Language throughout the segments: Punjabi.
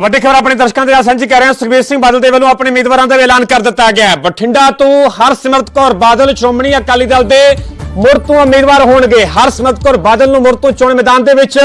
ਵੱਡੀ ਖਬਰ ਆਪਣੇ ਦਰਸ਼ਕਾਂ ਦੇ ਨਾਲ ਸਾਂਝੀ ਕਰ ਰਹੇ ਹਾਂ। ਸੁਖਬੀਰ ਸਿੰਘ ਬਾਦਲ ਦੇ ਵੱਲੋਂ ਆਪਣੇ ਉਮੀਦਵਾਰਾਂ ਦਾ ਐਲਾਨ ਕਰ ਦਿੱਤਾ ਗਿਆ ਹੈ। ਬਠਿੰਡਾ ਤੋਂ ਹਰਸਿਮਰਤ ਕੌਰ ਬਾਦਲ, ਸ਼੍ਰੋਮਣੀ ਅਕਾਲੀ ਦਲ ਦੇ ਮੁੜ ਤੋਂ ਉਮੀਦਵਾਰ ਹੋਣਗੇ। ਹਰਸਿਮਰਤ ਕੌਰ ਬਾਦਲ ਨੂੰ ਮੁੜ ਤੋਂ ਚੋਣ ਮੈਦਾਨ ਦੇ ਵਿੱਚ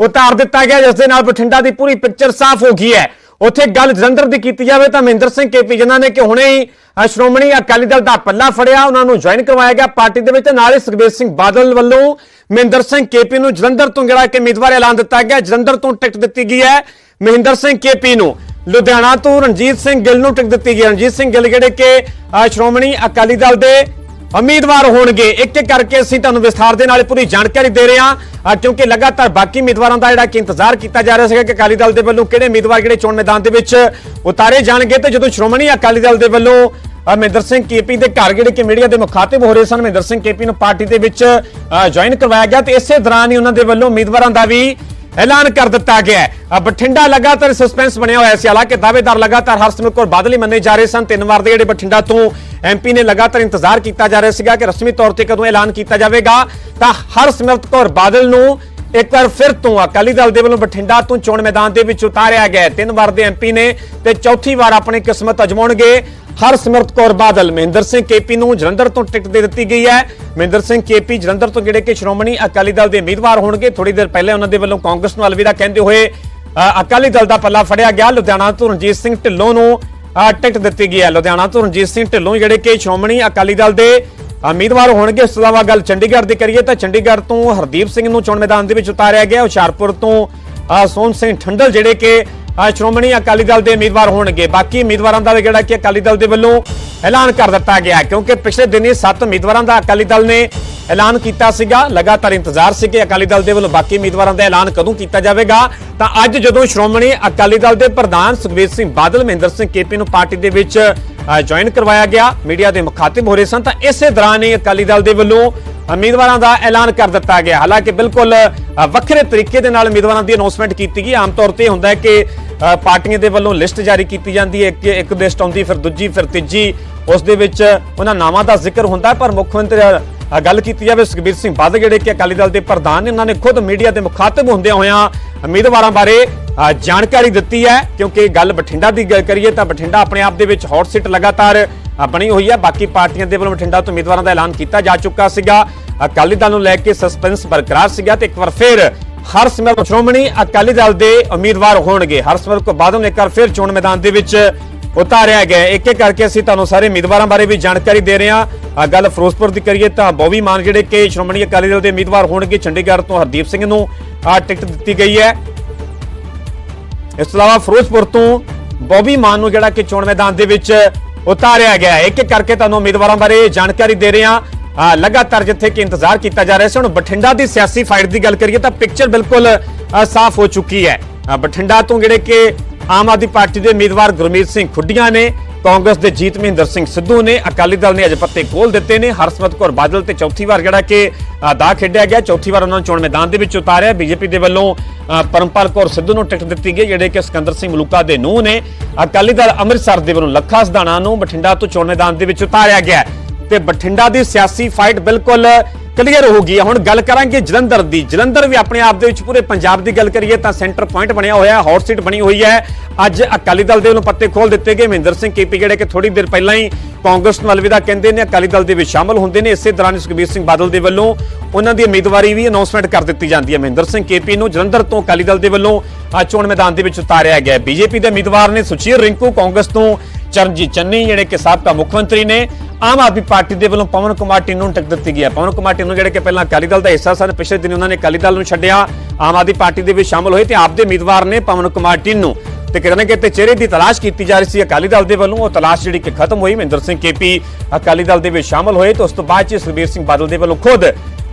ਉਤਾਰ ਦਿੱਤਾ ਗਿਆ, ਜਿਸ ਦੇ ਨਾਲ ਬਠਿੰਡਾ ਦੀ ਪੂਰੀ ਪਿਕਚਰ ਸਾਫ਼ ਹੋ ਗਈ ਹੈ। ਉੱਥੇ ਗੱਲ ਜਲੰਧਰ ਦੀ ਕੀਤੀ ਜਾਵੇ ਤਾਂ ਮਹਿੰਦਰ ਸਿੰਘ ਕੇਪੀ ਜਿਨ੍ਹਾਂ ਨੇ ਕਿ ਹੁਣੇ ਹੀ ਸ਼੍ਰੋਮਣੀ ਅਕਾਲੀ ਦਲ ਦਾ ਪੱਲਾ ਫੜਿਆ, ਉਹਨਾਂ ਨੂੰ ਜੁਆਇਨ ਕਰਵਾਇਆ ਗਿਆ। ਪਾਰਟੀ ਦੇ ਵਿੱਚ ਤੇ ਨਾਲ ਹੀ ਸੁਖਬੀਰ ਸਿੰਘ ਬਾਦਲ ਵੱਲੋਂ ਮਹਿੰਦਰ ਸਿੰਘ ਕੇਪੀ ਨੂੰ ਜਲੰਧਰ ਤੋਂ ਜਿਹੜਾ ਕਿ ਉਮੀਦਵਾਰ ਐਲਾਨ ਦਿੱਤਾ ਗਿਆ, ਜਲੰਧਰ ਤੋਂ ਟਿਕਟ ਦਿੱਤੀ ਗਈ ਹੈ। ਮਹਿੰਦਰ ਸਿੰਘ ਕੇਪੀ ਨੂੰ। ਲੁਧਿਆਣਾ ਤੋਂ ਰਣਜੀਤ ਸਿੰਘ ਗਿੱਲ ਨੂੰ ਟਿਕਟ ਦਿੱਤੀ ਗਈ। ਰਣਜੀਤ ਸਿੰਘ ਗਿੱਲ ਜਿਹੜੇ ਕਿ ਸ਼੍ਰੋਮਣੀ ਅਕਾਲੀ ਦਲ ਦੇ ਉਮੀਦਵਾਰ ਹੋਣਗੇ। ਇੱਕ ਇੱਕ ਕਰਕੇ ਅਸੀਂ ਤੁਹਾਨੂੰ ਵਿਸਥਾਰ ਦੇ ਨਾਲ ਪੂਰੀ ਜਾਣਕਾਰੀ ਦੇ ਰਹੇ ਹਾਂ। ਕਿਉਂਕਿ ਲਗਾਤਾਰ ਬਾਕੀ ਉਮੀਦਵਾਰਾਂ ਦਾ ਜਿਹੜਾ ਕਿ ਇੰਤਜ਼ਾਰ ਕੀਤਾ ਜਾ ਰਿਹਾ ਸੀਗਾ ਕਿ ਅਕਾਲੀ ਦਲ ਦੇ ਵੱਲੋਂ ਕਿਹੜੇ ਉਮੀਦਵਾਰ, ਕਿਹੜੇ ਚੋਣ ਮੈਦਾਨ ਦੇ ਵਿੱਚ ਉਤਾਰੇ ਜਾਣਗੇ। ਤੇ ਜਦੋਂ ਸ਼੍ਰੋਮਣੀ ਅਕਾਲੀ ਦਲ ਦੇ ਵੱਲੋਂ ਮਹਿੰਦਰ ਸਿੰਘ ਕੇਪੀ ਦੇ ਘਰ ਜਿਹੜੇ ਕਿ ਮੀਡੀਆ ਦੇ ਮੁਖਾਤਿਬ ਹੋ ਰਹੇ ਸਨ, ਮਹਿੰਦਰ ਸਿੰਘ ਕੇਪੀ ਨੂੰ ਪਾਰਟੀ ਦੇ ਵਿੱਚ ਜੁਆਇਨ ਕਰਵਾਇਆ ਗਿਆ। ਤੇ ਇਸੇ ਦੌਰਾਨ ਹੀ ਉਹਨਾਂ ਦੇ ਵੱਲੋਂ ਉਮੀਦਵਾਰਾਂ ਦਾ ਵੀ ਐਲਾਨ ਕਰ ਦਿੱਤਾ ਗਿਆ ਹੈ। ਬਠਿੰਡਾ ਲਗਾਤਾਰ ਸਸਪੈਂਸ ਬਣਿਆ ਹੋਇਆ ਸੀ। ਹਾਲਾਂਕਿ ਦਾਅਵੇਦਾਰ ਲਗਾਤਾਰ ਹਰਸਿਮਰਤ ਕੌਰ ਬਾਦਲ ਹੀ ਮੰਨੇ ਜਾ ਰਹੇ ਸਨ। ਤਿੰਨ ਵਾਰ ਦੇ ਜਿਹੜੇ ਬਠਿੰਡਾ ਤੋਂ ਐਮਪੀ ਨੇ ਲਗਾਤਾਰ ਇੰਤਜ਼ਾਰ ਕੀਤਾ ਜਾ ਰਿਹਾ ਸੀਗਾ ਕਿ ਰਸਮੀ ਤੌਰ ਤੇ ਕਦੋਂ ਐਲਾਨ ਕੀਤਾ ਜਾਵੇਗਾ। ਤਾਂ ਹਰਸਿਮਰਤ ਕੌਰ ਬਾਦਲ ਨੂੰ ਇੱਕ ਵਾਰ ਫਿਰ ਤੋਂ ਅਕਾਲੀ ਦਲ ਦੇ ਵੱਲੋਂ ਬਠਿੰਡਾ ਤੋਂ ਚੋਣ ਮੈਦਾਨ ਦੇ ਵਿੱਚ ਉਤਾਰਿਆ ਗਿਆ ਤਿੰਨ ਵਾਰ ਦੇ ਐਮਪੀ ਨੇ ਤੇ ਚੌਥੀ ਵਾਰ ਆਪਣੀ ਕਿਸਮਤ ਅਜਮਾਉਣਗੇ। ਹਰਸਿਮਰਤ ਕੌਰ ਬਾਦਲ ਮਹਿੰਦਰ ਸਿੰਘ ਕੇਪੀ ਨੂੰ ਜਲੰਧਰ ਤੋਂ ਟਿਕਟ ਦੇ ਦਿੱਤੀ ਗਈ ਹੈ। ਮਹਿੰਦਰ ਸਿੰਘ ਕੇਪੀ ਜਲੰਧਰ ਤੋਂ ਜਿਹੜੇ ਕਿ ਸ਼੍ਰੋਮਣੀ ਅਕਾਲੀ ਦਲ ਦੇ ਉਮੀਦਵਾਰ ਹੋਣਗੇ ਥੋੜੀ ਦੇਰ ਪਹਿਲੇ ਉਹਨਾਂ ਦੇ ਵੱਲੋਂ ਕਾਂਗਰਸ ਨੂੰ ਅਲਵਿਦਾ ਕਹਿੰਦੇ ਹੋਏ ਅ, ਅਕਾਲੀ ਦਲ ਦਾ ਪੱਲਾ ਫੜਿਆ ਗਿਆ। ਲੁਧਿਆਣਾ ਤੋਂ ਰਣਜੀਤ ਸਿੰਘ ਢਿੱਲੋਂ ਨੂੰ ਟਿਕਟ ਦਿੱਤੀ ਗਈ ਹੈ। ਲੁਧਿਆਣਾ ਤੋਂ ਰਣਜੀਤ ਸਿੰਘ ਢਿੱਲੋਂ ਜਿਹੜੇ ਕਿ ਸ਼੍ਰੋਮਣੀ ਅਕਾਲੀ ਦਲ ਦੇ ਉਮੀਦਵਾਰ ਹੋਣਗੇ ਇਸ ਤੋਂ ਇਲਾਵਾ ਗੱਲ ਚੰਡੀਗੜ੍ਹ ਦੀ ਕਰੀਏ ਤਾਂ ਚੰਡੀਗੜ੍ਹ ਤੋਂ ਹਰਦੀਪ ਸਿੰਘ ਨੂੰ ਚੋਣ ਮੈਦਾਨ ਦੇ ਵਿੱਚ ਉਤਾਰਿਆ ਗਿਆ। ਹੁਸ਼ਿਆਰਪੁਰ ਤੋਂ ਅ, ਸਿੰਘ ਠੰਡਲ ਜਿਹੜੇ ਕਿ ਸ਼੍ਰੋਮਣੀ ਅਕਾਲੀ ਦਲ ਦੇ ਉਮੀਦਵਾਰ ਹੋਣਗੇ। ਬਾਕੀ ਉਮੀਦਵਾਰਾਂ ਦਾ ਜਿਹੜਾ ਕਿ ਅਕਾਲੀ ਦਲ ਦੇ ਵੱਲੋਂ ਐਲਾਨ ਕਰ ਦਿੱਤਾ ਗਿਆ ਕਿਉਂਕਿ ਪਿਛਲੇ ਦਿਨੀ 7 ਉਮੀਦਵਾਰਾਂ ਦਾ ਅਕਾਲੀ ਦਲ ਨੇ ਐਲਾਨ ਕੀਤਾ ਸੀਗਾ। ਲਗਾਤਾਰ ਇੰਤਜ਼ਾਰ ਸੀ ਕਿ ਅਕਾਲੀ ਦਲ ਦੇ ਵੱਲੋਂ ਬਾਕੀ ਉਮੀਦਵਾਰਾਂ ਦਾ ਐਲਾਨ ਕਦੋਂ ਕੀਤਾ ਜਾਵੇਗਾ। ਤਾਂ ਅੱਜ ਜਦੋਂ ਸ਼੍ਰੋਮਣੀ ਅਕਾਲੀ ਦਲ ਦੇ ਪ੍ਰਧਾਨ ਸੁਖਬੀਰ ਸਿੰਘ ਬਾਦਲ ਮਹਿੰਦਰ ਸਿੰਘ ਕੇਪੀ ਨੂੰ ਪਾਰਟੀ ਦੇ ਵਿੱਚ ਜੁਆਇਨ ਕਰਵਾਇਆ ਗਿਆ। ਮੀਡੀਆ ਦੇ ਮੁਖਾਤਿਬ ਹੋ ਰਹੇ ਸਨ ਤਾਂ ਇਸੇ ਦੌਰਾਨ ਹੀ ਅਕਾਲੀ ਦਲ ਦੇ ਵੱਲੋਂ ਉਮੀਦਵਾਰਾਂ ਦਾ ਐਲਾਨ ਕਰ ਦਿੱਤਾ ਗਿਆ। ਹਾਲਾਂਕਿ ਬਿਲਕੁਲ ਵੱਖਰੇ ਤਰੀਕੇ ਦੇ ਨਾਲ ਉਮੀਦਵਾਰਾਂ ਦੀ ਅਨਾਉਂਸਮੈਂਟ ਕੀਤੀ ਗਈ। ਆਮ ਤੌਰ ਤੇ ਇਹ ਹੁੰਦਾ ਹੈ ਕਿ ਪਾਰਟੀਆਂ ਦੇ ਵੱਲੋਂ ਲਿਸਟ ਜਾਰੀ ਕੀਤੀ ਜਾਂਦੀ ਹੈ ਇੱਕ ਇੱਕ ਲਿਸਟ ਆਉਂਦੀ, ਫਿਰ ਦੂਜੀ, ਫਿਰ ਤੀਜੀ। ਉਸ ਦੇ ਵਿੱਚ ਉਹਨਾਂ ਨਾਵਾਂ ਦਾ ਜ਼ਿਕਰ ਹੁੰਦਾ ਪਰ ਮੁੱਖ ਮੰਤਰੀ ਗੱਲ ਕੀਤੀ ਜਾਵੇ ਸੁਖਬੀਰ ਸਿੰਘ ਬਾਦਲ, ਜਿਹੜੇ ਕਿ ਅਕਾਲੀ ਦਲ ਦੇ ਪ੍ਰਧਾਨ ਨੇ, ਉਹਨਾਂ ਨੇ ਖੁਦ ਮੀਡੀਆ ਦੇ ਮੁਖਾਤਿਬ ਹੁੰਦਿਆਂ ਹੋਇਆਂ ਉਮੀਦਵਾਰਾਂ ਬਾਰੇ ਜਾਣਕਾਰੀ ਦਿੱਤੀ ਹੈ, ਕਿਉਂਕਿ ਗੱਲ ਬਠਿੰਡਾ ਦੀ ਗੱਲ ਕਰੀਏ ਤਾਂ ਬਠਿੰਡਾ ਆਪਣੇ ਆਪ ਦੇ ਵਿੱਚ ਹੌਟ ਸੀਟ ਲਗਾਤਾਰ ਬਣੀ ਹੋਈ ਹੈ। ਬਾਕੀ ਪਾਰਟੀਆਂ ਦੇ ਵੱਲੋਂ ਬਠਿੰਡਾ ਤੋਂ ਉਮੀਦਵਾਰਾਂ ਦਾ ਐਲਾਨ ਕੀਤਾ ਜਾ ਚੁੱਕਾ ਸੀਗਾ। ਅਕਾਲੀ ਦਲ ਨੂੰ ਲੈ ਕੇ ਸਸਪੈਂਸ ਬਰਕਰਾਰ ਸੀਗਾ ਤੇ ਇੱਕ ਵਾਰ ਫਿਰ ਹਰਸਿਮਰਤ ਸ਼੍ਰੋਮਣੀ ਅਕਾਲੀ ਦਲ ਦੇ ਉਮੀਦਵਾਰ ਹੋਣਗੇ। ਹਰਸਿਮਰਤ ਕੋ ਬਾਦਲ ਨੇ ਇੱਕ ਵਾਰ ਫਿਰ ਚੋਣ ਮੈਦਾਨ ਦੇ ਵਿੱਚ ਉਤਾਰਿਆ ਗਿਆ ਇੱਕ ਇੱਕ ਕਰਕੇ ਅਸੀਂ ਤੁਹਾਨੂੰ ਸਾਰੇ ਉਮੀਦਵਾਰਾਂ ਬਾਰੇ ਵੀ ਜਾਣਕਾਰੀ ਦੇ ਰਹੇ ਹਾਂ। ਗੱਲ ਫਿਰੋਜ਼ਪੁਰ ਦੀ ਕਰੀਏ ਤਾਂ ਬੋਵੀ ਮਾਨ ਜਿਹੜੇ ਕਿ ਸ਼੍ਰੋਮਣੀ ਅਕਾਲੀ ਦਲ ਦੇ ਉਮੀਦਵਾਰ ਹੋਣਗੇ, ਚੰਡੀਗੜ੍ਹ ਤੋਂ ਹਰਦੀਪ ਸਿੰਘ ਨੂੰ ਟਿਕਟ ਦਿੱਤੀ ਗਈ ਹੈ। ਇਸ ਤੋਂ ਇਲਾਵਾ ਫਿਰੋਜ਼ਪੁਰ ਤੋਂ ਬੋਬੀ ਮਾਨ ਨੂੰ ਜਿਹੜਾ ਕਿ ਚੋਣ ਮੈਦਾਨ ਦੇ ਵਿੱਚ ਉਤਾਰਿਆ ਗਿਆ ਇੱਕ ਇੱਕ ਕਰਕੇ ਤੁਹਾਨੂੰ ਉਮੀਦਵਾਰਾਂ ਬਾਰੇ ਜਾਣਕਾਰੀ ਦੇ ਰਹੇ ਹਾਂ। ਲਗਾਤਾਰ ਜਿੱਥੇ ਕਿ ਇੰਤਜ਼ਾਰ ਕੀਤਾ ਜਾ ਰਿਹਾ ਸੀ, ਹੁਣ ਬਠਿੰਡਾ ਦੀ ਸਿਆਸੀ ਫਾਈਟ ਦੀ ਗੱਲ ਕਰੀਏ ਤਾਂ ਪਿਕਚਰ ਬਿਲਕੁਲ ਸਾਫ਼ ਹੋ ਚੁੱਕੀ ਹੈ। ਬਠਿੰਡਾ ਤੋਂ ਜਿਹੜੇ ਕਿ ਆਮ ਆਦਮੀ ਪਾਰਟੀ ਦੇ ਉਮੀਦਵਾਰ ਗੁਰਮੀਤ ਸਿੰਘ ਖੁੱਡੀਆਂ ਨੇ ਕਾਂਗਰਸ ਦੇ ਜੀਤ ਮਹਿੰਦਰ ਸਿੰਘ ਸਿੱਧੂ ਨੇ, ਅਕਾਲੀ ਦਲ ਨੇ ਅਜੇ ਪੱਤੇ ਖੋਲ ਦਿੱਤੇ ਨੇ। ਹਰਸਿਮਰਤ ਕੌਰ ਬਾਦਲ ਤੇ ਚੌਥੀ ਵਾਰ ਜਿਹੜਾ ਕਿ ਦਾ ਖੇਡਿਆ ਗਿਆ। ਚੌਥੀ ਵਾਰ ਉਹਨਾਂ ਨੂੰ ਚੋਣ ਮੈਦਾਨ ਦੇ ਵਿੱਚ ਉਤਾਰਿਆ। ਬੀਜੇਪੀ ਦੇ ਵੱਲੋਂ ਪਰਮਪਾਲ ਕੌਰ ਸਿੱਧੂ ਨੂੰ ਟਿਕਟ ਦਿੱਤੀ ਗਈ, ਜਿਹੜੇ ਕਿ ਸਿਕੰਦਰ ਸਿੰਘ ਮਲੂਕਾ ਦੇ ਨੂੰਹ ਨੇ। ਅਕਾਲੀ ਦਲ ਅੰਮ੍ਰਿਤਸਰ ਦੇ ਵੱਲੋਂ ਲੱਖਾ ਸਦਾਣਾ ਨੂੰ ਬਠਿੰਡਾ ਤੋਂ ਚੋਣ ਮੈਦਾਨ ਦੇ ਵਿੱਚ ਉਤਾਰਿਆ ਗਿਆ। ਤੇ ਬਠਿੰਡਾ ਦੀ ਸਿਆਸੀ ਫਾਈਟ ਬਿਲਕੁਲ ਕਲੀਅਰ ਹੋ ਗਈ ਹੈ ਹੁਣ ਗੱਲ ਕਰਾਂਗੇ ਜਲੰਧਰ ਦੀ। ਜਲੰਧਰ ਵੀ ਆਪਣੇ ਆਪ ਦੇ ਵਿੱਚ ਪੂਰੇ ਪੰਜਾਬ ਦੀ ਗੱਲ ਕਰੀਏ ਤਾਂ ਸੈਂਟਰ ਪੁਆਇੰਟ ਬਣਿਆ ਹੋਇਆ ਹੈ ਹੌਟ ਸੀਟ ਬਣੀ ਹੋਈ ਹੈ। ਅੱਜ ਅਕਾਲੀ ਦਲ ਦੇ ਵੱਲੋਂ ਪੱਤੇ ਖੋਲ ਦਿੱਤੇ ਗਏ। ਮਹਿੰਦਰ ਸਿੰਘ ਕੇਪੀ ਜਿਹੜੇ ਕਿ ਥੋੜੀ ਦੇਰ ਪਹਿਲਾਂ ਹੀ ਕਾਂਗਰਸ ਨੂੰ ਅਲਵਿਦਾ ਕਹਿੰਦੇ ਨੇ, ਅਕਾਲੀ ਦਲ ਦੇ ਵਿੱਚ ਸ਼ਾਮਲ ਹੁੰਦੇ ਨੇ। ਇਸੇ ਦੌਰਾਨ ਸੁਖਬੀਰ ਸਿੰਘ ਬਾਦਲ ਦੇ ਵੱਲੋਂ ਉਹਨਾਂ ਦੀ ਉਮੀਦਵਾਰੀ ਵੀ ਅਨਾਉਂਸਮੈਂਟ ਕਰ ਦਿੱਤੀ ਜਾਂਦੀ ਹੈ। ਮਹਿੰਦਰ ਸਿੰਘ ਕੇਪੀ ਨੂੰ ਜਲੰਧਰ ਤੋਂ ਅਕਾਲੀ ਦਲ ਦੇ ਵੱਲੋਂ ਆ ਚੋਣ ਮੈਦਾਨ ਦੇ ਵਿੱਚ ਉਤਾਰਿਆ ਗਿਆ ਬੀਜੇਪੀ ਦੇ ਉਮੀਦਵਾਰ ਨੇ ਸੁਚੀਰ ਰਿੰਕੂ ਕਾਂਗਰਸ ਤੋਂ ਚਰਨਜੀਤ ਚੰਨੀ ਜਿਹੜੇ ਕਿ ਸਾਬਕਾ ਮੁੱਖ ਮੰਤਰੀ ਨੇ ਆਮ ਆਦਮੀ ਪਾਰਟੀ ਦੇ ਵੱਲੋਂ ਪਵਨ ਕੁਮਾਰ ਟਿੰਨੂ ਨੂੰ ਟਿਕਟ ਦਿੱਤੀ ਗਈ ਹੈ। ਪਵਨ ਕੁਮਾਰ ਟਿੰਨੂ ਜਿਹੜੇ ਕਿ ਪਹਿਲਾਂ ਅਕਾਲੀ ਦਲ ਦਾ ਹਿੱਸਾ ਸਨ, ਪਿਛਲੇ ਦਿਨ ਉਹਨਾਂ ਨੇ ਅਕਾਲੀ ਦਲ ਨੂੰ ਛੱਡਿਆ। ਆਮ ਆਦਮੀ ਪਾਰਟੀ ਦੇ ਵਿੱਚ ਸ਼ਾਮਲ ਹੋਏ ਤੇ ਆਪ ਦੇ ਉਮੀਦਵਾਰ ਨੇ ਪਵਨ ਕੁਮਾਰ ਟਿੰਨੂ। ਤੇ ਕਿਤੇ ਨਾ ਕਿਤੇ ਚਿਹਰੇ ਦੀ ਤਲਾਸ਼ ਕੀਤੀ ਜਾ ਰਹੀ ਸੀ ਅਕਾਲੀ ਦਲ ਦੇ ਵੱਲੋਂ। ਉਹ ਤਲਾਸ਼ ਜਿਹੜੀ ਕਿ ਖਤਮ ਹੋਈ, ਮਹਿੰਦਰ ਸਿੰਘ ਕੇਪੀ ਅਕਾਲੀ ਦਲ ਦੇ ਵਿੱਚ ਸ਼ਾਮਲ ਹੋਏ ਤੇ ਉਸ ਤੋਂ ਬਾਅਦ ਚ ਸੁਖਬੀਰ ਸਿੰਘ ਬਾਦਲ ਦੇ ਵੱਲੋਂ ਖੁਦ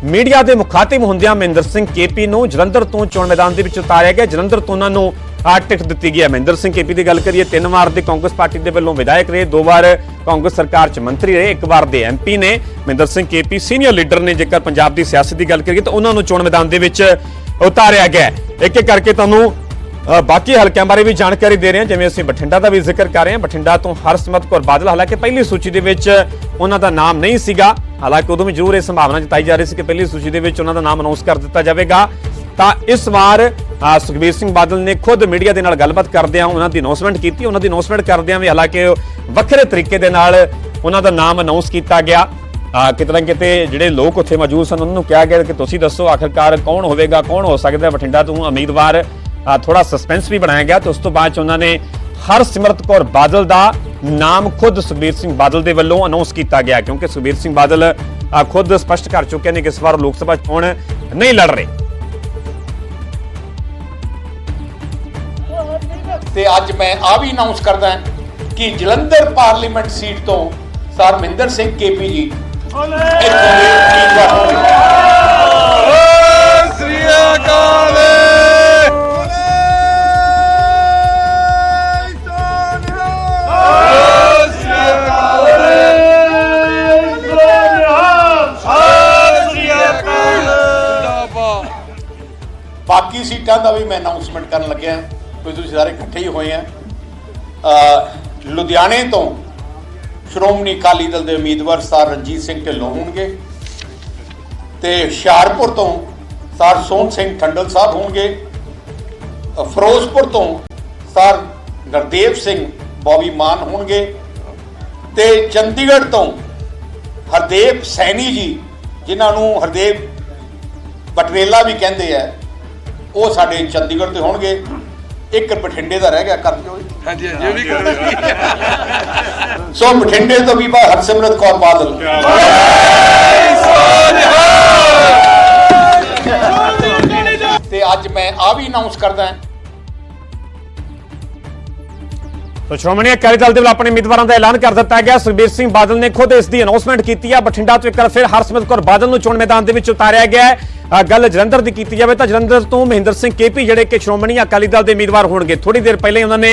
ਮੀਡੀਆ ਦੇ ਮੁਖਾਤਿਬ ਹੁੰਦਿਆਂ ਮਹਿੰਦਰ ਸਿੰਘ ਕੇਪੀ ਨੂੰ ਜਲੰਧਰ ਤੋਂ ਚੋਣ ਮੈਦਾਨ ਦੇ ਵਿੱਚ ਉਤਾਰਿਆ ਗਿਆ। ਜਲੰਧਰ ਤੋਂ ਉਹਨਾਂ ਨੂੰ ਟਿਕਟ ਦਿੱਤੀ ਗਈ ਹੈ। ਮਹਿੰਦਰ ਸਿੰਘ ਕੇਪੀ ਦੀ ਗੱਲ ਕਰੀਏ, ਤਿੰਨ ਵਾਰ ਦੇ ਕਾਂਗਰਸ ਪਾਰਟੀ ਦੇ ਵੱਲੋਂ ਵਿਧਾਇਕ ਰਹੇ, ਦੋ ਵਾਰ ਕਾਂਗਰਸ ਸਰਕਾਰ 'ਚ ਮੰਤਰੀ ਰਹੇ, ਇੱਕ ਵਾਰ ਦੇ ਐਮਪੀ ਨੇ। ਮਹਿੰਦਰ ਸਿੰਘ ਕੇਪੀ ਸੀਨੀਅਰ ਲੀਡਰ ਨੇ ਜੇਕਰ ਪੰਜਾਬ ਦੀ ਸਿਆਸਤ ਦੀ ਗੱਲ ਕਰੀਏ, ਤਾਂ ਉਹਨਾਂ ਨੂੰ ਚੋਣ ਮੈਦਾਨ ਦੇ ਵਿੱਚ ਉਤਾਰਿਆ ਗਿਆ ਇੱਕ ਇੱਕ ਕਰਕੇ ਤੁਹਾਨੂੰ ਬਾਕੀ ਹਲਕਿਆਂ ਬਾਰੇ ਵੀ ਜਾਣਕਾਰੀ ਦੇ ਰਹੇ ਹਾਂ। ਜਿਵੇਂ ਅਸੀਂ ਬਠਿੰਡਾ ਦਾ ਵੀ ਜ਼ਿਕਰ ਕਰ ਰਹੇ ਹਾਂ। ਬਠਿੰਡਾ ਤੋਂ ਹਰਸਿਮਰਤ ਕੌਰ ਬਾਦਲ, ਹਾਲਾਂਕਿ ਪਹਿਲੀ ਸੂਚੀ ਦੇ ਵਿੱਚ ਉਹਨਾਂ ਦਾ ਨਾਮ ਨਹੀਂ ਸੀਗਾ। ਹਾਲਾਂਕਿ ਉਦੋਂ ਵੀ ਜ਼ਰੂਰ ਇਹ ਸੰਭਾਵਨਾ ਜਤਾਈ ਜਾ ਰਹੀ ਸੀ ਕਿ ਪਹਿਲੀ ਸੂਚੀ ਦੇ ਵਿੱਚ ਉਹਨਾਂ ਦਾ ਨਾਮ ਅਨਾਉਂਸ ਕਰ ਦਿੱਤਾ ਜਾਵੇਗਾ। ਤਾਂ ਇਸ ਵਾਰ ਸੁਖਬੀਰ ਸਿੰਘ ਬਾਦਲ ਨੇ ਖੁਦ ਮੀਡੀਆ ਦੇ ਨਾਲ ਗੱਲਬਾਤ ਕਰਦਿਆਂ ਉਹਨਾਂ ਦੀ ਅਨਾਉਂਸਮੈਂਟ ਕੀਤੀ। ਉਹਨਾਂ ਦੀ ਅਨਾਉਂਸਮੈਂਟ ਕਰਦਿਆਂ ਵੀ ਹਾਲਾਂਕਿ ਵੱਖਰੇ ਤਰੀਕੇ ਦੇ ਨਾਲ ਉਹਨਾਂ ਦਾ ਨਾਮ ਅਨਾਉਂਸ ਕੀਤਾ ਗਿਆ। ਕਿਤੇ ਨਾ ਕਿਤੇ ਜਿਹੜੇ ਲੋਕ ਉੱਥੇ ਮੌਜੂਦ ਸਨ ਉਹਨਾਂ ਨੂੰ ਕਿਹਾ ਗਿਆ ਕਿ ਤੁਸੀਂ ਦੱਸੋ ਆਖਰਕਾਰ ਕੌਣ ਹੋਵੇਗਾ ਕੌਣ ਹੋ ਸਕਦਾ ਬਠਿੰਡਾ ਤੋਂ ਉਮੀਦਵਾਰ ਅ, ਥੋੜਾ ਸਸਪੈਂਸ ਵੀ ਬਣਾਇਆ ਗਿਆ ਤੇ ਉਸ ਤੋਂ ਬਾਅਦ ਚ ਉਹਨਾਂ ਨੇ ਹਰਸਿਮਰਤ ਕੌਰ ਬਾਦਲ ਦਾ ਨਾਮ ਖੁਦ ਸੁਖਬੀਰ ਸਿੰਘ ਬਾਦਲ ਦੇ ਵੱਲੋਂ ਅਨਾਉਂਸ ਕੀਤਾ ਗਿਆ। ਕਿਉਂਕਿ ਸੁਖਬੀਰ ਸਿੰਘ ਬਾਦਲ ਖੁਦ ਸਪਸ਼ਟ ਕਰ ਚੁੱਕੇ ਨੇ ਕਿ ਇਸ ਵਾਰ ਲੋਕ ਸਭਾ ਚੋਣ ਨਹੀਂ ਲੜ ਰਹੇ। ਤੇ ਅੱਜ ਮੈਂ ਆ ਵੀ ਅਨਾਉਂਸ ਕਰਦਾ ਕਿ ਜਲੰਧਰ ਪਾਰਲੀਮੈਂਟ ਸੀਟ ਤੋਂ ਸਰ ਮਹਿੰਦਰ ਸਿੰਘ ਕੇਪੀ ਜੀ ਉਮੀਦਵਾਰ ਹੋਣਗੇ ਬਾਕੀ ਸੀਟਾਂ ਦਾ ਵੀ ਮੈਂ ਅਨਾਉਂਸਮੈਂਟ ਕਰਨ ਲੱਗਿਆ। ਕੋਈ ਤੁਸੀਂ ਸਾਰੇ ਇਕੱਠੇ ਹੀ ਹੋਏ ਆ। ਲੁਧਿਆਣੇ ਤੋਂ ਸ਼੍ਰੋਮਣੀ ਅਕਾਲੀ ਦਲ ਦੇ ਉਮੀਦਵਾਰ ਸਰ ਰਣਜੀਤ ਸਿੰਘ ਢਿੱਲੋਂ ਹੋਣਗੇ ਤੇ ਹੁਸ਼ਿਆਰਪੁਰ ਤੋਂ ਸਰ ਸੋਹਣ ਸਿੰਘ ਠੰਡਲ ਸਾਹਿਬ ਹੋਣਗੇ। ਫਿਰੋਜ਼ਪੁਰ ਤੋਂ ਸਰ ਗੁਰਦੇਵ ਸਿੰਘ ਬੌਬੀ ਮਾਨ ਹੋਣਗੇ ਤੇ ਚੰਡੀਗੜ੍ਹ ਤੋਂ ਹਰਦੇਵ ਸੈਣੀ ਜੀ, ਜਿਨ੍ਹਾਂ ਨੂੰ ਹਰਦੇਵ ਬਟਰੇਲਾ ਵੀ ਕਹਿੰਦੇ ਆ, ਉਹ ਸਾਡੇ ਚੰਡੀਗੜ੍ਹ ਤੇ ਹੋਣਗੇ। ਇੱਕ ਬਠਿੰਡੇ ਦਾ ਰਹਿ ਗਿਆ ਕਰ ਦਿਓ ਜੀ। ਹਾਂਜੀ ਹਾਂਜੀ ਇਹ ਵੀ ਕਰਦੇ ਸੋ ਬਠਿੰਡੇ ਤੋਂ ਵੀ ਬਾ ਹਰਸਿਮਰਤ ਕੌਰ ਬਾਦਲ। ਤੇ ਅੱਜ ਮੈਂ ਆ ਵੀ ਅਨਾਉਂਸ ਕਰਦਾ ਤੋ ਸ਼੍ਰੋਮਣੀ ਅਕਾਲੀ ਦਲ ਦੇ ਵੱਲੋਂ ਆਪਣੇ ਉਮੀਦਵਾਰਾਂ ਦਾ ਐਲਾਨ ਕਰ ਦਿੱਤਾ ਗਿਆ। ਸੁਖਬੀਰ ਸਿੰਘ ਬਾਦਲ ਨੇ ਖੁਦ ਇਸ ਦੀ ਅਨਾਉਂਸਮੈਂਟ ਕੀਤੀ ਹੈ ਬਠਿੰਡਾ ਤੋਂ ਇੱਕ ਵਾਰ ਫਿਰ ਹਰਸਿਮਰਤ ਕੌਰ ਬਾਦਲ ਨੂੰ ਚੋਣ ਮੈਦਾਨ ਦੇ ਵਿੱਚ ਉਤਾਰਿਆ ਗਿਆ ਹੈ। ਗੱਲ ਜਲੰਧਰ ਦੀ ਕੀਤੀ ਜਾਵੇ ਤਾਂ ਜਲੰਧਰ ਤੋਂ ਮਹਿੰਦਰ ਸਿੰਘ ਕੇਪੀ ਜਿਹੜੇ ਕਿ ਸ਼੍ਰੋਮਣੀ ਅਕਾਲੀ ਦਲ ਦੇ ਉਮੀਦਵਾਰ ਹੋਣਗੇ। ਥੋੜੀ ਦੇਰ ਪਹਿਲਾਂ ਹੀ ਉਹਨਾਂ ਨੇ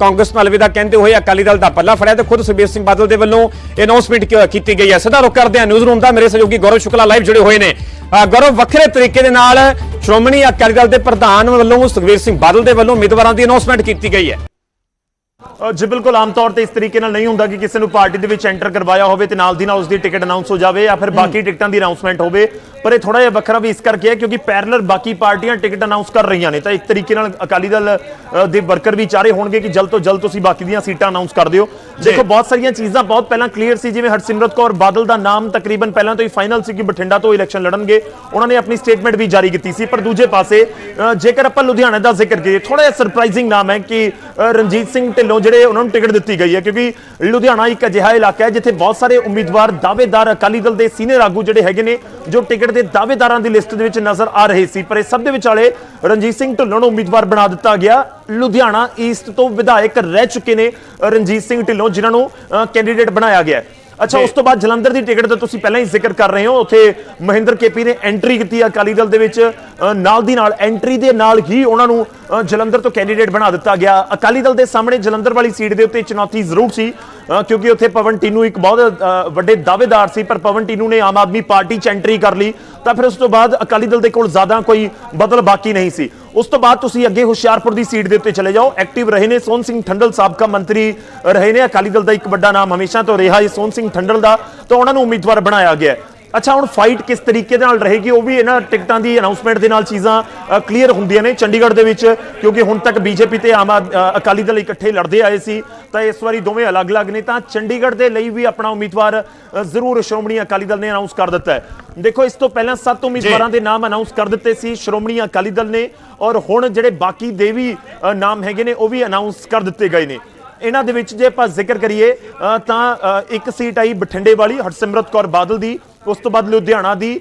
ਕਾਂਗਰਸ ਨੂੰ ਅਲਵਿਦਾ ਕਹਿੰਦੇ ਹੋਏ ਅਕਾਲੀ ਦਲ ਦਾ ਪੱਲਾ ਫੜਿਆ ਤੇ ਖੁਦ ਸੁਖਬੀਰ ਸਿੰਘ ਬਾਦਲ ਦੇ ਵੱਲੋਂ ਅਨਾਉਂਸਮੈਂਟ ਕੀਤੀ ਗਈ ਹੈ। ਸਿੱਧਾ ਰੁਕ ਕਰਦੇ ਹਾਂ। ਨਿਊਜ਼ ਰੂਮ ਦਾ ਮੇਰੇ ਸਹਿਯੋਗੀ ਗੌਰਵ ਸ਼ੁਕਲਾ ਲਾਈਵ ਜੁੜੇ ਹੋਏ ਨੇ। ਗੌਰਵ, ਵੱਖਰੇ ਤਰੀਕੇ ਦੇ ਨਾਲ ਸ਼੍ਰੋਮਣੀ ਅਕਾਲੀ ਦਲ ਦੇ ਪ੍ਰਧਾਨ ਵੱਲੋਂ ਸੁਖਬੀਰ ਸਿੰਘ ਬਾਦਲ ਦੇ ਵੱਲੋਂ ਉਮੀਦਵਾਰਾਂ ਦੀ ਅਨਾਉਂਸਮੈਂਟ ਕੀਤੀ ਗਈ ਹੈ। ਜੀ ਬਿਲਕੁਲ ਆਮ ਤੌਰ ਤੇ ਇਸ ਤਰੀਕੇ ਨਾਲ ਨਹੀਂ ਹੁੰਦਾ ਕਿ ਕਿਸੇ ਨੂੰ ਪਾਰਟੀ ਦੇ ਵਿੱਚ ਐਂਟਰ ਕਰਵਾਇਆ ਹੋਵੇ ਤੇ ਨਾਲ ਦੀ ਨਾਲ ਉਸ ਦੀ ਟਿਕਟ ਅਨਾਉਂਸ ਹੋ ਜਾਵੇ ਜਾਂ ਫਿਰ ਬਾਕੀ ਟਿਕਟਾਂ ਦੀ ਅਨਾਉਂਸਮੈਂਟ ਹੋਵੇ। ਪਰ ਇਹ ਥੋੜਾ ਜਿਹਾ ਵੱਖਰਾ ਵੀ ਇਸ ਕਰਕੇ ਹੈ ਕਿਉਂਕਿ ਪੈਰਲਲ ਬਾਕੀ ਪਾਰਟੀਆਂ ਟਿਕਟ ਅਨਾਉਂਸ ਕਰ ਰਹੀਆਂ ਨੇ। ਤਾਂ ਇੱਕ ਤਰੀਕੇ ਨਾਲ ਅਕਾਲੀ ਦਲ ਦੇ ਵਰਕਰ ਵੀ ਚਾਰੇ ਹੋਣਗੇ ਕਿ ਜਲਦ ਤੋਂ ਜਲਦ ਤੁਸੀਂ ਬਾਕੀ ਦੀਆਂ ਸੀਟਾਂ ਅਨਾਉਂਸ ਕਰ ਦਿਓ। ਦੇਖੋ ਬਹੁਤ ਸਾਰੀਆਂ ਚੀਜ਼ਾਂ ਬਹੁਤ ਪਹਿਲਾਂ ਕਲੀਅਰ ਸੀ ਜਿਵੇਂ ਹਰਸਿਮਰਤ ਕੌਰ ਬਾਦਲ ਦਾ ਨਾਮ ਤਕਰੀਬਨ ਪਹਿਲਾਂ ਤੋਂ ਹੀ ਫਾਈਨਲ ਸੀ ਕਿ ਬਠਿੰਡਾ ਤੋਂ ਇਲੈਕਸ਼ਨ ਲੜਨਗੇ। ਉਹਨਾਂ ਨੇ ਆਪਣੀ ਸਟੇਟਮੈਂਟ ਵੀ ਜਾਰੀ ਕੀਤੀ ਸੀ। ਪਰ ਦੂਜੇ ਪਾਸੇ ਜੇਕਰ ਆਪਾਂ ਲੁਧਿਆਣਾ ਦਾ ਜ਼ਿਕਰ ਕਰੀਏ ਥੋੜਾ ਜਿਹਾ ਸਰਪ੍ਰਾਈਜ਼ਿੰਗ ਨਾਮ ਹੈ ਕਿ ਰਣਜੀਤ ਸਿੰਘ ਢਿੱਲੋਂ ਜਿਹੜੇ ਉਹਨਾਂ ਨੂੰ ਟਿਕਟ ਦਿੱਤੀ ਗਈ ਹੈ, ਕਿਉਂਕਿ ਲੁਧਿਆਣਾ ਇੱਕ ਅਜਿਹਾ ਇਲਾਕਾ ਹੈ ਜਿੱਥੇ ਬਹੁਤ ਸਾਰੇ ਉਮੀਦਵਾਰ, ਦਾਅਵੇਦਾਰ ਅਕਾਲੀ ਦਲ ਦੇ ਸੀਨੀਅਰ ਆਗੂ ਜਿਹੜੇ ਹੈਗੇ ਨੇ, ਜੋ ਟਿਕਟ ਦੇ ਦਾਅਵੇਦਾਰਾਂ ਦੀ ਲਿਸਟ ਦੇ ਵਿੱਚ ਨਜ਼ਰ ਆ ਰਹੇ ਸੀ। ਪਰ ਇਹ ਸਭ ਦੇ ਵਿਚਾਲੇ ਰਣਜੀਤ ਸਿੰਘ ਢਿੱਲੋਂ ਨੂੰ ਉਮੀਦਵਾਰ ਬਣਾ ਦਿੱਤਾ ਗਿਆ। ਲੁਧਿਆਣਾ ਈਸਟ ਤੋਂ ਵਿਧਾਇਕ ਰਹਿ ਚੁੱਕੇ ਨੇ ਰਣਜੀਤ ਸਿੰਘ ਢਿੱਲੋਂ, ਜਿਨ੍ਹਾਂ ਨੂੰ ਕੈਂਡੀਡੇਟ ਬਣਾਇਆ ਗਿਆ ਅੱਛਾ ਉਸ ਤੋਂ ਬਾਅਦ ਜਲੰਧਰ ਦੀ ਟਿਕਟ ਦਾ ਤੁਸੀਂ ਪਹਿਲਾਂ ਹੀ ਜ਼ਿਕਰ ਕਰ ਰਹੇ ਹੋ। ਉੱਥੇ ਮਹਿੰਦਰ ਕੇਪੀ ਨੇ ਐਂਟਰੀ ਕੀਤੀ ਅਕਾਲੀ ਦਲ ਦੇ ਵਿੱਚ। ਨਾਲ ਦੀ ਨਾਲ ਐਂਟਰੀ ਦੇ ਨਾਲ ਹੀ ਉਹਨਾਂ ਨੂੰ ਜਲੰਧਰ ਤੋਂ ਕੈਂਡੀਡੇਟ ਬਣਾ ਦਿੱਤਾ ਗਿਆ। ਅਕਾਲੀ ਦਲ ਦੇ ਸਾਹਮਣੇ ਜਲੰਧਰ ਵਾਲੀ ਸੀਟ ਦੇ ਉੱਤੇ ਚੁਣੌਤੀ ਜ਼ਰੂਰ ਸੀ। ਕਿਉਂਕਿ ਉੱਥੇ ਪਵਨ ਟੀਨੂ ਇੱਕ ਬਹੁਤ ਵੱਡੇ ਦਾਅਵੇਦਾਰ ਸੀ, ਪਰ ਪਵਨ ਟੀਨੂ ਨੇ ਆਮ ਆਦਮੀ ਪਾਰਟੀ 'ਚ ਐਂਟਰੀ ਕਰ ਲਈ। ਤਾਂ ਫਿਰ ਉਸ ਤੋਂ ਬਾਅਦ ਅਕਾਲੀ ਦਲ ਦੇ ਕੋਲ ਜ਼ਿਆਦਾ ਕੋਈ ਬਦਲ ਬਾਕੀ ਨਹੀਂ ਸੀ। ਉਸ ਤੋਂ ਬਾਅਦ ਤੁਸੀਂ ਅੱਗੇ ਹੁਸ਼ਿਆਰਪੁਰ ਦੀ ਸੀਟ ਦੇ ਉੱਤੇ ਚਲੇ ਜਾਓ। ਐਕਟਿਵ ਰਹੇ ਨੇ ਸੋਹਣ ਸਿੰਘ ਠੰਡਲ, ਸਾਬਕਾ ਮੰਤਰੀ ਰਹੇ ਨੇ। ਅਕਾਲੀ ਦਲ ਦਾ ਇੱਕ ਵੱਡਾ ਨਾਮ ਹਮੇਸ਼ਾ ਤੋਂ ਰਿਹਾ ਹੈ ਸੋਹਣ ਸਿੰਘ ਠੰਡਲ ਦਾ, ਤਾਂ ਉਹਨਾਂ ਨੂੰ ਉਮੀਦਵਾਰ ਬਣਾਇਆ ਗਿਆ ਅੱਛਾ ਹੁਣ ਫਾਈਟ ਕਿਸ ਤਰੀਕੇ ਦੇ ਨਾਲ ਰਹੇਗੀ ਉਹ ਵੀ ਇਹਨਾਂ ਟਿਕਟਾਂ ਦੀ ਅਨਾਉਂਸਮੈਂਟ ਦੇ ਨਾਲ ਚੀਜ਼ਾਂ ਕਲੀਅਰ ਹੁੰਦੀਆਂ ਨੇ ਚੰਡੀਗੜ੍ਹ ਦੇ ਵਿੱਚ ਕਿਉਂਕਿ ਹੁਣ ਤੱਕ ਬੀਜੇਪੀ ਤੇ ਆਮ ਅਕਾਲੀ ਦਲ ਇਕੱਠੇ ਲੜਦੇ ਆਏ ਸੀ ਤਾਂ ਇਸ ਵਾਰੀ ਦੋਵੇਂ ਅਲੱਗ-ਅਲੱਗ ਨੇ ਤਾਂ ਚੰਡੀਗੜ੍ਹ ਦੇ ਲਈ ਵੀ ਆਪਣਾ ਉਮੀਦਵਾਰ ਜ਼ਰੂਰ ਸ਼੍ਰੋਮਣੀ ਅਕਾਲੀ ਦਲ ਨੇ ਅਨਾਉਂਸ ਕਰ ਦਿੱਤਾ ਹੈ। ਦੇਖੋ ਇਸ ਤੋਂ ਪਹਿਲਾਂ ਸੱਤ ਉਮੀਦਵਾਰਾਂ ਦੇ ਨਾਮ ਅਨਾਉਂਸ ਕਰ ਦਿੱਤੇ ਸੀ ਸ਼੍ਰੋਮਣੀ ਅਕਾਲੀ ਦਲ ਨੇ ਔਰ ਹੁਣ ਜਿਹੜੇ ਬਾਕੀ ਦੇ ਵੀ ਨਾਮ ਹੈਗੇ ਨੇ ਉਹ ਵੀ ਅਨਾਉਂਸ ਕਰ ਦਿੱਤੇ ਗਏ ਨੇ। ਇਹਨਾਂ ਦੇ ਵਿੱਚ ਜੇ ਆਪਾਂ ਜ਼ਿਕਰ ਕਰੀਏ ਤਾਂ ਇੱਕ ਸੀਟ ਆਈ ਬਠਿੰਡੇ ਵਾਲੀ ਹਰਸਿਮਰਤ ਕੌਰ ਬਾਦਲ ਦੀ ਉਸ ਤੋਂ ਬਾਅਦ ਲੁਧਿਆਣਾ ਦੀ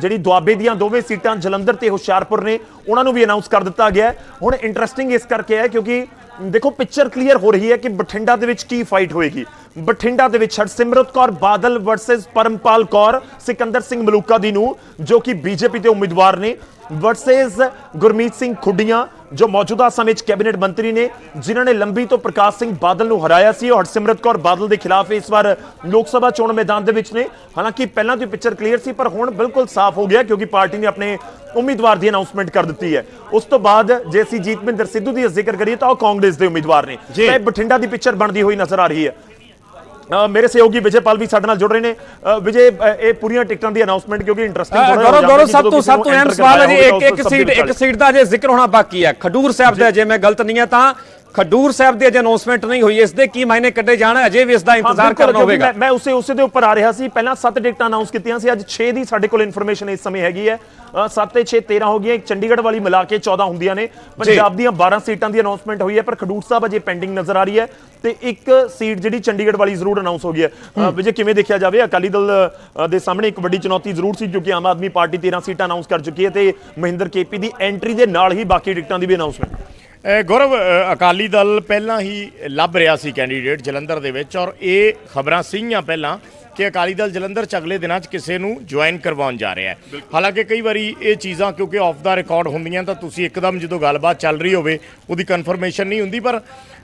ਜਿਹੜੀ ਦੁਆਬੇ ਦੀਆਂ ਦੋਵੇਂ ਸੀਟਾਂ ਜਲੰਧਰ ਤੇ ਹੁਸ਼ਿਆਰਪੁਰ ਨੇ, ਉਹਨਾਂ ਨੂੰ ਵੀ ਅਨਾਉਂਸ ਕਰ ਦਿੱਤਾ ਗਿਆ ਹੁਣ ਇੰਟਰਸਟਿੰਗ ਇਸ ਕਰਕੇ ਹੈ ਕਿਉਂਕਿ, ਦੇਖੋ ਪਿਕਚਰ ਕਲੀਅਰ ਹੋ ਰਹੀ ਹੈ ਕਿ ਬਠਿੰਡਾ ਦੇ ਵਿੱਚ ਕੀ ਫਾਈਟ ਹੋਏਗੀ। ਬਠਿੰਡਾ ਦੇ ਵਿੱਚ ਹਰਸਿਮਰਤ ਕੌਰ ਬਾਦਲ ਵਰਸਸ ਪਰਮਪਾਲ ਕੌਰ, ਸਿਕੰਦਰ ਸਿੰਘ ਮਲੂਕਾ ਦੀ ਨੂੰ, ਜੋ ਕਿ ਬੀਜੇਪੀ ਦੇ ਉਮੀਦਵਾਰ ਨੇ ਵਰਸਸ ਗੁਰਮੀਤ ਸਿੰਘ ਖੁੱਡੀਆਂ ਜੋ ਮੌਜੂਦਾ ਸਮੇਂ 'ਚ ਕੈਬਨਿਟ ਮੰਤਰੀ ਨੇ ਜਿਨ੍ਹਾਂ ਨੇ ਲੰਬੀ ਤੋਂ ਪ੍ਰਕਾਸ਼ ਸਿੰਘ ਬਾਦਲ ਨੂੰ ਹਰਾਇਆ ਸੀ ਔਰ ਹਰਸਿਮਰਤ ਕੌਰ ਬਾਦਲ ਦੇ ਖਿਲਾਫ ਇਸ ਵਾਰ ਲੋਕ ਸਭਾ ਚੋਣ ਮੈਦਾਨ ਦੇ ਵਿੱਚ ਨੇ। ਹਾਲਾਂਕਿ ਪਹਿਲਾਂ ਤੋਂ ਪਿਕਚਰ ਕਲੀਅਰ ਸੀ ਪਰ ਹੁਣ ਬਿਲਕੁਲ ਸਾਫ਼ ਹੋ ਗਿਆ ਕਿਉਂਕਿ ਪਾਰਟੀ ਨੇ ਆਪਣੇ ਉਮੀਦਵਾਰ ਦੀ ਅਨਾਉਂਸਮੈਂਟ ਕਰ ਦਿੱਤੀ ਹੈ। ਉਸ ਤੋਂ ਬਾਅਦ ਜੇ ਅਸੀਂ ਜੀਤਮਿੰਦਰ ਸਿੱਧੂ ਦੀ ਜ਼ਿਕਰ ਕਰੀਏ ਤਾਂ ਉਹ ਕਾਂਗਰਸ ਦੇ ਉਮੀਦਵਾਰ ਨੇ। ਜੀ। ਤਾਂ ਬਠਿੰਡਾ ਦੀ ਪਿਕਚਰ ਬਣਦੀ ਹੋਈ ਨਜ਼ਰ ਆ ਰਹੀ ਹੈ। ਮੇਰੇ ਸਹਿਯੋਗੀ ਵਿਜੇਪਾਲ ਵੀ ਸਾਡੇ ਨਾਲ ਜੁੜ ਰਹੇ ਨੇ। ਵਿਜੇ ਇਹ ਪੂਰੀਆਂ ਟਿਕਟਾਂ ਦੀ ਅਨਾਉਂਸਮੈਂਟ ਕਿਉਂਕਿ ਇੰਟਰਸਟਿੰਗ ਅਹ ਗੌਰਵ ਗੌਰਵ ਸਭ ਤੋਂ ਸਭ ਤੋਂ ਅਹਿਮ ਸਵਾਲ ਹੈ ਜੀ ਇੱਕ ਇੱਕ ਸੀਟ ਇੱਕ ਸੀਟ ਦਾ ਜੇ ਜ਼ਿਕਰ ਹੋਣਾ ਬਾਕੀ ਹੈ। ਖਡੂਰ ਸਾਹਿਬ ਦਾ ਜੇ। ਮੈਂ ਗਲਤ ਨਹੀਂ ਹੈ ਤਾਂ ਖਡੂਰ ਸਾਹਿਬ ਦੀ ਅਜੇ ਅਨਾਉਂਸਮੈਂਟ ਨਹੀਂ ਹੋਈ। ਇਸ ਦੇ ਕੀ ਮਾਇਨੇ ਕੱਢੇ ਜਾਣ ਅਜੇ ਵੀ ਇਸ ਦਾ ਇੰਤਜ਼ਾਰ ਕਰਨਾ ਹੋਵੇਗਾ। ਮੈਂ ਉਸੇ ਉਸੇ ਦੇ ਉੱਪਰ ਆ ਰਿਹਾ ਸੀ। ਪਹਿਲਾਂ 7 ਟਿਕਟਾਂ ਅਨਾਉਂਸ ਕੀਤੀਆਂ ਸੀ ਅੱਜ 6 ਦੀ ਸਾਡੇ ਕੋਲ ਇਨਫੋਰਮੇਸ਼ਨ ਇਸ ਸਮੇਂ ਹੈਗੀ ਹੈ। 7 ਤੇ 6 13 ਹੋ ਗਈਆਂ ਇੱਕ ਚੰਡੀਗੜ੍ਹ ਵਾਲੀ ਮਿਲਾ ਕੇ 14 ਹੁੰਦੀਆਂ ਨੇ। ਪੰਜਾਬ ਦੀਆਂ 12 ਸੀਟਾਂ ਦੀ ਅਨਾਉਂਸਮੈਂਟ ਹੋਈ ਹੈ ਪਰ ਖਡੂਰ ਸਾਹਿਬ ਅਜੇ ਪੈਂਡਿੰਗ ਨਜ਼ਰ ਆ ਰਹੀ ਹੈ ਤੇ ਇੱਕ ਸੀਟ ਜਿਹੜੀ ਚੰਡੀਗੜ੍ਹ ਵਾਲੀ ਜ਼ਰੂਰ ਅਨਾਉਂਸ ਹੋ ਗਈ ਹੈ। ਵਿਜੇ ਕਿਵੇਂ ਦੇਖਿਆ ਜਾਵੇ? ਅਕਾਲੀ ਦਲ ਦੇ ਸਾਹਮਣੇ ਇੱਕ ਵੱਡੀ ਚੁਣੌਤੀ ਜ਼ਰੂਰ ਸੀ ਕਿਉਂਕਿ ਆਮ ਆਦਮੀ ਪਾਰਟੀ 13 ਸੀਟਾਂ ਅਨਾਉਂਸ ਕਰ ਚੁੱਕੀ ਹੈ ਤੇ ਮਹਿੰਦਰ ਕੇਪੀ ਦੀ ਐਂਟਰੀ ਦੇ ਨਾਲ ਹੀ ਬਾਕੀ ਟਿਕਟਾਂ ਦੀ ਵੀ ਅਨਾਉਂਸਮੈਂਟ ਗੌਰਵ ਅਕਾਲੀ ਦਲ ਪਹਿਲਾਂ ਹੀ ਲੱਭ ਰਿਹਾ ਸੀ ਕੈਂਡੀਡੇਟ ਜਲੰਧਰ ਦੇ ਵਿੱਚ ਔਰ ਇਹ ਖਬਰਾਂ ਸੀਗੀਆਂ ਪਹਿਲਾਂ ਕਿ ਅਕਾਲੀ ਦਲ ਜਲੰਧਰ ਚ ਅਗਲੇ ਦਿਨਾਂ 'ਚ ਕਿਸੇ ਨੂੰ ਜੁਆਇਨ ਕਰਵਾਉਣ ਜਾ ਰਿਹਾ ਹੈ। ਹਾਲਾਂਕਿ ਕਈ ਵਾਰੀ ਇਹ ਚੀਜ਼ਾਂ ਕਿਉਂਕਿ ਆਫ ਦਾ ਰਿਕਾਰਡ ਹੁੰਦੀਆਂ ਤਾਂ ਤੁਸੀਂ ਇੱਕਦਮ ਜਦੋਂ ਗੱਲਬਾਤ ਚੱਲ ਰਹੀ ਹੋਵੇ ਉਹਦੀ ਕਨਫਰਮੇਸ਼ਨ ਨਹੀਂ ਹੁੰਦੀ ਪਰ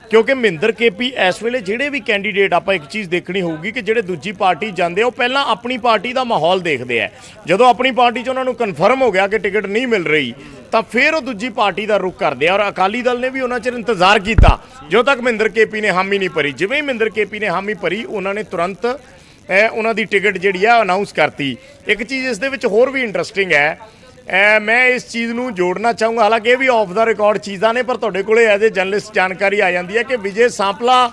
ਕਿਉਂਕਿ ਮਹਿੰਦਰ ਕੇਪੀ ਇਸ ਵੇਲੇ ਜਿਹੜੇ ਵੀ ਕੈਂਡੀਡੇਟ ਆਪਾਂ ਇੱਕ ਚੀਜ਼ ਦੇਖਣੀ ਹੋਊਗੀ ਕਿ ਜਿਹੜੇ ਦੂਜੀ ਪਾਰਟੀ ਜਾਂਦੇ ਆ, ਉਹ ਪਹਿਲਾਂ ਆਪਣੀ ਪਾਰਟੀ ਦਾ ਮਾਹੌਲ ਦੇਖਦੇ ਆ। ਜਦੋਂ ਆਪਣੀ ਪਾਰਟੀ 'ਚ ਉਹਨਾਂ ਨੂੰ ਕਨਫਰਮ ਹੋ ਗਿਆ ਕਿ ਟਿਕਟ ਨਹੀਂ ਮਿਲ ਰਹੀ, ਤਾਂ ਫਿਰ ਉਹ ਦੂਜੀ ਪਾਰਟੀ ਦਾ ਰੁਖ ਕਰਦੇ ਆ ਔਰ ਅਕਾਲੀ ਦਲ ਨੇ ਵੀ ਉਹਨਾਂ ਚਿਰ ਇੰਤਜ਼ਾਰ ਕੀਤਾ। ਜਦੋਂ ਤੱਕ ਮਹਿੰਦਰ ਕੇਪੀ ਨੇ ਹਾਮੀ ਨਹੀਂ ਭਰੀ, ਜਿਵੇਂ ਹੀ ਮਹਿੰਦਰ ਕੇਪੀ ਨੇ ਹਾਮੀ ਭਰੀ, ਉਹਨਾਂ ਨੇ ਤੁਰੰਤ ਉਹਨਾਂ ਦੀ ਟਿਕਟ ਜਿਹੜੀ ਆ ਅਨਾਉਂਸ ਕਰਤੀ। ਇੱਕ ਚੀਜ਼ ਇਸ ਦੇ ਵਿੱਚ ਹੋਰ ਵੀ ਇੰਟਰਸਟਿੰਗ ਹੈ ਐ ਮੈਂ ਇਸ ਚੀਜ਼ ਨੂੰ ਜੋੜਨਾ ਚਾਹੂੰਗਾ। ਹਾਲਾਂਕਿ ਇਹ ਵੀ ਆਫ ਦਾ ਰਿਕਾਰਡ ਚੀਜ਼ਾਂ ਨੇ ਪਰ ਤੁਹਾਡੇ ਕੋਲੇ ਐਜ਼ ਏ ਜਰਨਲਿਸਟ ਜਾਣਕਾਰੀ ਆ ਜਾਂਦੀ ਹੈ ਕਿ ਵਿਜੇ ਸਾਂਪਲਾ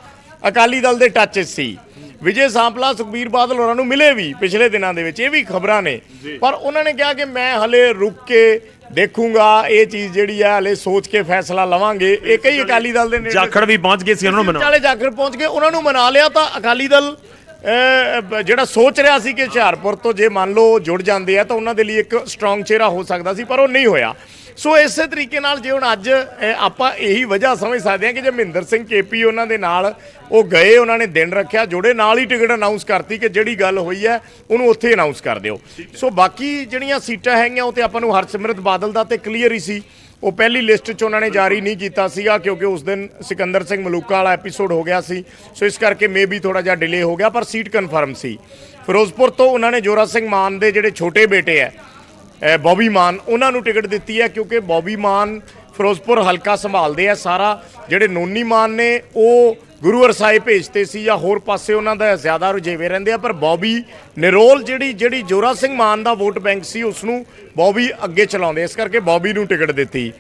ਅਕਾਲੀ ਦਲ ਦੇ ਟੱਚ ਸੀ। ਵਿਜੇ ਸਾਂਪਲਾ ਸੁਖਬੀਰ ਬਾਦਲ ਹੋਰਾਂ ਨੂੰ ਮਿਲੇ ਵੀ ਪਿਛਲੇ ਦਿਨਾਂ ਦੇ ਵਿੱਚ ਇਹ ਵੀ ਖਬਰਾਂ ਨੇ। ਪਰ ਉਹਨਾਂ ਨੇ ਕਿਹਾ ਕਿ ਮੈਂ ਹਲੇ ਰੁਕ ਕੇ ਦੇਖੂੰਗਾ ਇਹ ਚੀਜ਼ ਜਿਹੜੀ ਹੈ ਹਲੇ ਸੋਚ ਕੇ ਫੈਸਲਾ ਲਵਾਂਗੇ। ਇਹ ਕਈ ਅਕਾਲੀ ਦਲ ਦੇ ਨੇੜੇ ਜਾਖੜ ਵੀ ਪਹੁੰਚ ਗਏ ਸੀ ਉਹਨਾਂ ਨੂੰ ਚਾਲੇ ਜਾਖੜ ਪਹੁੰਚ ਕੇ ਉਹਨਾਂ ਨੂੰ ਮਨਾ ਲਿਆ ਤਾਂ ਅਕਾਲੀ ਦਲ ਜਿਹੜਾ ਸੋਚ ਰਿਹਾ ਸੀ ਕਿ ਹੁਸ਼ਿਆਰਪੁਰ ਤੋਂ ਜੇ ਮੰਨ ਲਓ ਜੁੜ ਜਾਂਦੇ ਆ ਤਾਂ ਉਹਨਾਂ ਦੇ ਲਈ ਇੱਕ ਸਟਰੋਂਗ ਚਿਹਰਾ ਹੋ ਸਕਦਾ ਸੀ ਪਰ ਉਹ ਨਹੀਂ ਹੋਇਆ। ਸੋ ਇਸੇ ਤਰੀਕੇ ਨਾਲ ਜੇ ਹੁਣ ਅੱਜ ਆਪਾਂ ਇਹੀ ਵਜ੍ਹਾ ਸਮਝ ਸਕਦੇ ਹਾਂ ਕਿ ਜੇ ਮਹਿੰਦਰ ਸਿੰਘ ਕੇਪੀ ਉਹਨਾਂ ਦੇ ਨਾਲ ਉਹ ਗਏ ਉਹਨਾਂ ਨੇ ਦਿਨ ਰੱਖਿਆ ਜੋੜੇ ਨਾਲ ਹੀ ਟਿਕਟ ਅਨਾਉਂਸ ਕਰਤੀ ਕਿ ਜਿਹੜੀ ਗੱਲ ਹੋਈ ਹੈ ਉਹਨੂੰ ਉੱਥੇ ਅਨਾਉਂਸ ਕਰ ਦਿਓ। ਸੋ ਬਾਕੀ ਜਿਹੜੀਆਂ ਸੀਟਾਂ ਹੈਗੀਆਂ ਉਹ ਤੇ ਆਪਾਂ ਨੂੰ ਹਰਸਿਮਰਤ ਬਾਦਲ ਦਾ ਤੇ ਕਲੀਅਰ ਹੀ ਸੀ। ਉਹ ਪਹਿਲੀ ਲਿਸਟ 'ਚ ਉਹਨਾਂ ਨੇ ਜਾਰੀ ਨਹੀਂ ਕੀਤਾ ਸੀਗਾ ਕਿਉਂਕਿ ਉਸ ਦਿਨ ਸਿਕੰਦਰ ਸਿੰਘ ਮਲੂਕਾ ਵਾਲਾ ਐਪੀਸੋਡ ਹੋ ਗਿਆ ਸੀ। ਸੋ ਇਸ ਕਰਕੇ ਮੇਬੀ ਥੋੜਾ ਜਿਹਾ ਡਿਲੇ ਹੋ ਗਿਆ, ਪਰ ਸੀਟ ਕਨਫਰਮ ਸੀ। ਫਿਰੋਜ਼ਪੁਰ ਤੋਂ ਉਹਨਾਂ ਨੇ ਜੋਰਾ ਸਿੰਘ ਮਾਨ ਦੇ ਜਿਹੜੇ ਛੋਟੇ ਬੇਟੇ ਐ ਅਹ ਬੌਬੀ ਮਾਨ, ਉਹਨਾਂ ਨੂੰ ਟਿਕਟ ਦਿੱਤੀ ਹੈ ਕਿਉਂਕਿ ਬੌਬੀ ਮਾਨ ਫਿਰੋਜ਼ਪੁਰ ਹਲਕਾ ਸੰਭਾਲਦੇ ਆ ਸਾਰਾ। ਜਿਹੜੇ ਨੋਨੀ ਮਾਨ ਨੇ ਉਹ ਗੁਰੂ ਅਰਸਾਏ ਭੇਜਤੇ ਸੀ ਜਾਂ ਹੋਰ ਪਾਸੇ ਉਹਨਾਂ ਦਾ ਜ਼ਿਆਦਾ ਰੁਝੇਵੇ ਰਹਿੰਦੇ ਆ ਪਰ ਬੌਬੀ ਨਿਰੋਲ ਜਿਹੜੀ ਜਿਹੜੀ ਜੋਰਾ ਸਿੰਘ ਮਾਨ ਦਾ ਵੋਟ ਬੈਂਕ ਸੀ ਉਸ ਨੂੰ ਬੌਬੀ ਅੱਗੇ ਚਲਾਉਂਦੇ ਇਸ ਕਰਕੇ ਬੌਬੀ ਨੂੰ ਟਿਕਟ ਦਿੱਤੀ।